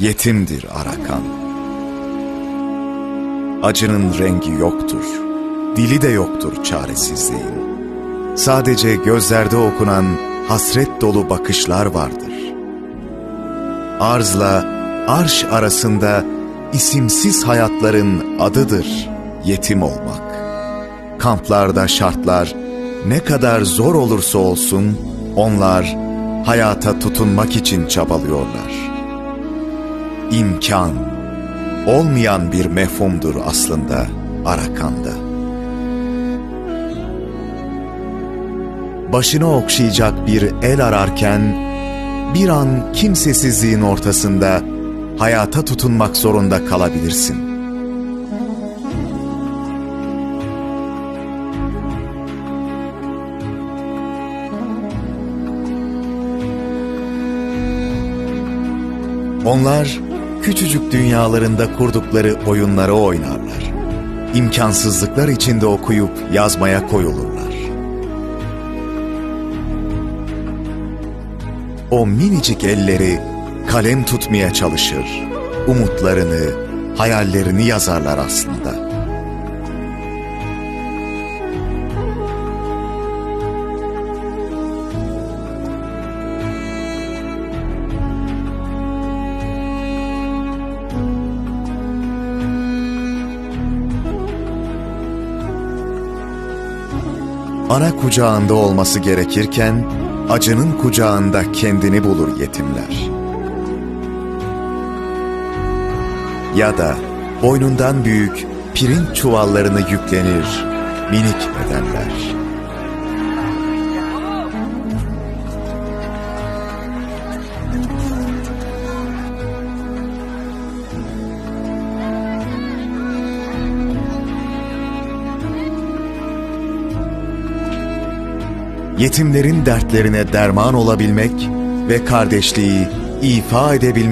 yetimdir Arakan. Acının rengi yoktur, dili de yoktur çaresizliğin. Sadece gözlerde okunan hasret dolu bakışlar vardır. Arzla arş arasında isimsiz hayatların adıdır yetim olmak. Kamplarda şartlar ne kadar zor olursa olsun onlar hayata tutunmak için çabalıyorlar. İmkan olmayan bir mefhumdur aslında Arakan'da. Başını okşayacak bir el ararken bir an kimsesizliğin ortasında hayata tutunmak zorunda kalabilirsin. Onlar küçücük dünyalarında kurdukları oyunları oynarlar. İmkansızlıklar içinde okuyup yazmaya koyulurlar. O minicik elleri kalem tutmaya çalışır. Umutlarını, hayallerini yazarlar aslında. Ana kucağında olması gerekirken acının kucağında kendini bulur yetimler. Ya da boynundan büyük pirinç çuvallarını yüklenir minik bedenler. Yetimlerin dertlerine derman olabilmek ve kardeşliği ifa edebilmek